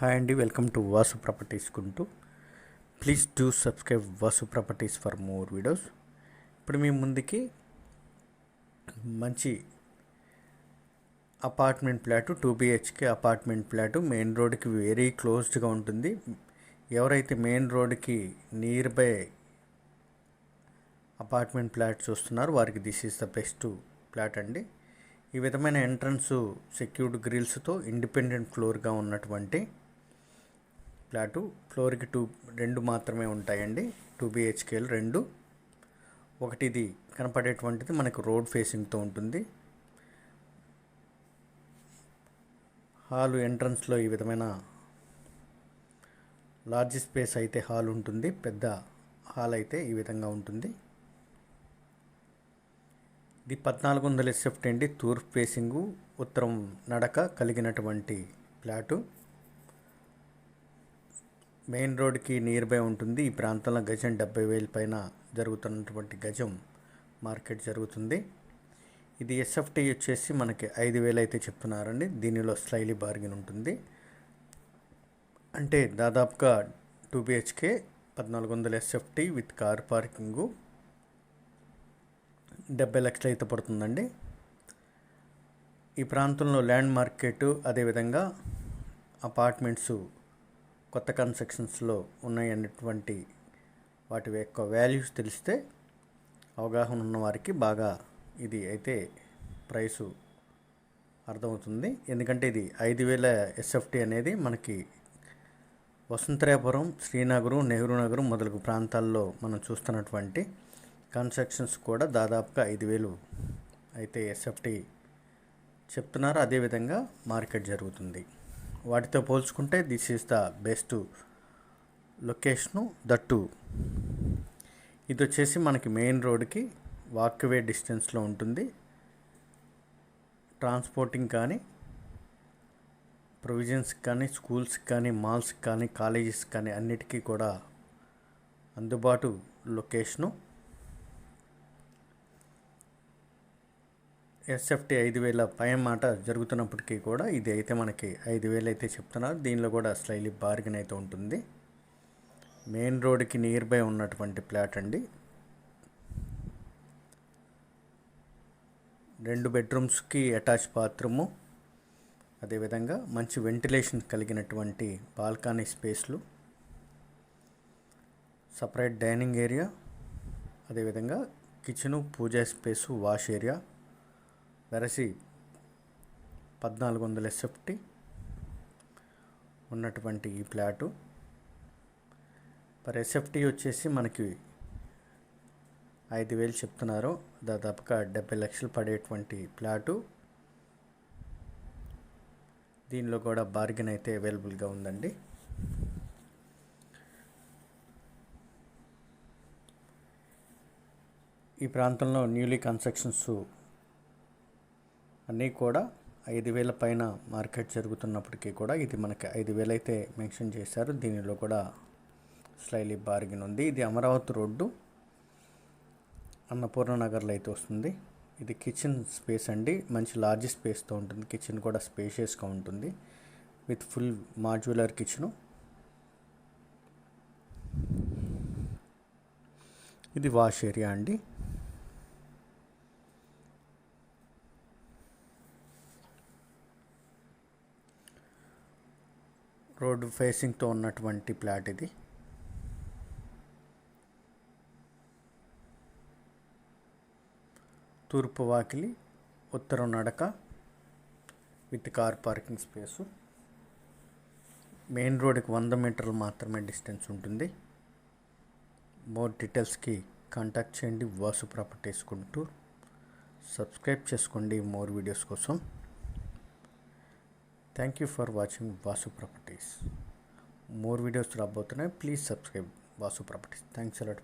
Hi అండి welcome to Vasu properties కుంటూ. Please do subscribe Vasu properties for more videos. ఇప్పుడు మీ ముందుకి మంచి apartment flat two BHK apartment flat main రోడ్కి very క్లోజ్డ్గా ఉంటుంది. ఎవరైతే మెయిన్ రోడ్కి నియర్ బై అపార్ట్మెంట్ ఫ్లాట్ చూస్తున్నారో వారికి this is the best flat అండి. ఈ విధమైన ఎంట్రన్స్ సెక్యూర్డ్ గ్రిల్స్తో ఇండిపెండెంట్ ఫ్లోర్గా ఉన్నటువంటి ఫ్లాటు ఫ్లోర్కి టూ రెండు మాత్రమే ఉంటాయండి. టూ బిహెచ్కేలు రెండు. ఒకటి ఇది కనపడేటువంటిది మనకు రోడ్ ఫేసింగ్తో ఉంటుంది. హాలు ఎంట్రన్స్లో ఈ విధమైన లార్జ్ స్పేస్ అయితే హాల్ ఉంటుంది. పెద్ద హాల్ అయితే ఈ విధంగా ఉంటుంది. ఇది పద్నాలుగు వందల ఎస్ఎఫ్టీ అండి. తూర్పు ఫేసింగు ఉత్తరం నడక కలిగినటువంటి ఫ్లాటు మెయిన్ రోడ్కి నియర్ బై ఉంటుంది. ఈ ప్రాంతంలో గజం డెబ్బై వేల పైన జరుగుతున్నటువంటి గజం మార్కెట్ జరుగుతుంది. ఇది ఎస్ఎఫ్టీ వచ్చేసి మనకి ఐదు వేలు అయితే చెప్తున్నారండి. దీనిలో స్లైలీ బార్గెన్ ఉంటుంది. అంటే దాదాపుగా టూ బిహెచ్కే పద్నాలుగు వందల ఎస్ఎఫ్టీ విత్ కార్ పార్కింగు. డెబ్బై లక్షలు అయితే పడుతుందండి. ఈ ప్రాంతంలో ల్యాండ్ మార్కెట్ అదేవిధంగా అపార్ట్మెంట్స్ కొత్త కన్స్ట్రక్షన్స్లో ఉన్నాయన్నటువంటి వాటి యొక్క వాల్యూస్ తెలిస్తే అవగాహన ఉన్న వారికి బాగా ఇది అయితే ప్రైసు అర్థమవుతుంది. ఎందుకంటే ఇది ఐదు వేల ఎస్ఎఫ్టీ అనేది మనకి వసంతరాపురం శ్రీనగరం నెహ్రూ నగరం మొదలగు ప్రాంతాల్లో మనం చూస్తున్నటువంటి కన్స్ట్రక్షన్స్ కూడా దాదాపుగా ఐదు వేలు అయితే ఎస్ఎఫ్టీ చెప్తున్నారు. అదేవిధంగా మార్కెట్ జరుగుతుంది. వాటితో పోల్చుకుంటే this is the best location that. ఇది వచ్చేసి మనకి మెయిన్ రోడ్కి వాక్వే డిస్టెన్స్లో ఉంటుంది. ట్రాన్స్పోర్టింగ్ కానీ ప్రొవిజన్స్కి కానీ స్కూల్స్కి కానీ మాల్స్కి కానీ కాలేజెస్కి కానీ అన్నిటికీ కూడా అందుబాటు లొకేషను ఎస్ఎఫ్టీ ఐదు వేల పై మాట జరుగుతున్నప్పటికీ కూడా ఇది అయితే మనకి ఐదు వేలు అయితే చెప్తున్నారు. దీనిలో కూడా స్లైలీ బార్గెన్ అయితే ఉంటుంది. మెయిన్ రోడ్కి నియర్ బై ఉన్నటువంటి ప్లాట్ అండి. రెండు బెడ్రూమ్స్కి అటాచ్ బాత్రూము అదేవిధంగా మంచి వెంటిలేషన్ కలిగినటువంటి బాల్కనీ స్పేస్లు సపరేట్ డైనింగ్ ఏరియా అదేవిధంగా kitchen puja space wash area వెరసి పద్నాలుగు వందల ఎస్ఎఫ్టీ ఉన్నటువంటి ఈ ప్లాటు. పర్ ఎస్ఎఫ్టీ వచ్చేసి మనకి ఐదు వేలు చెప్తున్నారు. దాదాపుగా డెబ్బై లక్షలు పడేటువంటి ప్లాటు. దీనిలో కూడా బార్గెన్ అయితే అవైలబుల్గా ఉందండి. ఈ ప్రాంతంలో న్యూలీ కన్స్ట్రక్షన్స్ అన్నీ కూడా ఐదు వేల పైన మార్కెట్ జరుగుతున్నప్పటికీ కూడా ఇది మనకి ఐదు వేలు అయితే మెన్షన్ చేశారు. దీనిలో కూడా స్లైలీ బార్గిన్ ఉంది. ఇది అమరావతి రోడ్డు అన్నపూర్ణ నగర్లో అయితే వస్తుంది. ఇది కిచెన్ స్పేస్ అండి. మంచి లార్జ్ స్పేస్తో ఉంటుంది. కిచెన్ కూడా స్పేషియస్గా ఉంటుంది. విత్ ఫుల్ మాడ్యులర్ కిచెను ఇది వాష్ ఏరియా అండి. రోడ్డు ఫేసింగ్తో ఉన్నటువంటి ప్లాట్ ఇది. తూర్పు వాకిలి ఉత్తరం నడక with car parking space. Main రోడ్కి వంద మీటర్లు మాత్రమే డిస్టెన్స్ ఉంటుంది. మోర్ డీటెయిల్స్కి కాంటాక్ట్ చేయండి. వాసు ప్రాపర్టీస్ గుంటూరు. సబ్స్క్రైబ్ చేసుకోండి మోర్ వీడియోస్ కోసం. Thank you for watching Vasu properties more videos రాబోతున్నాయి. Please subscribe Vasu properties thanks a lot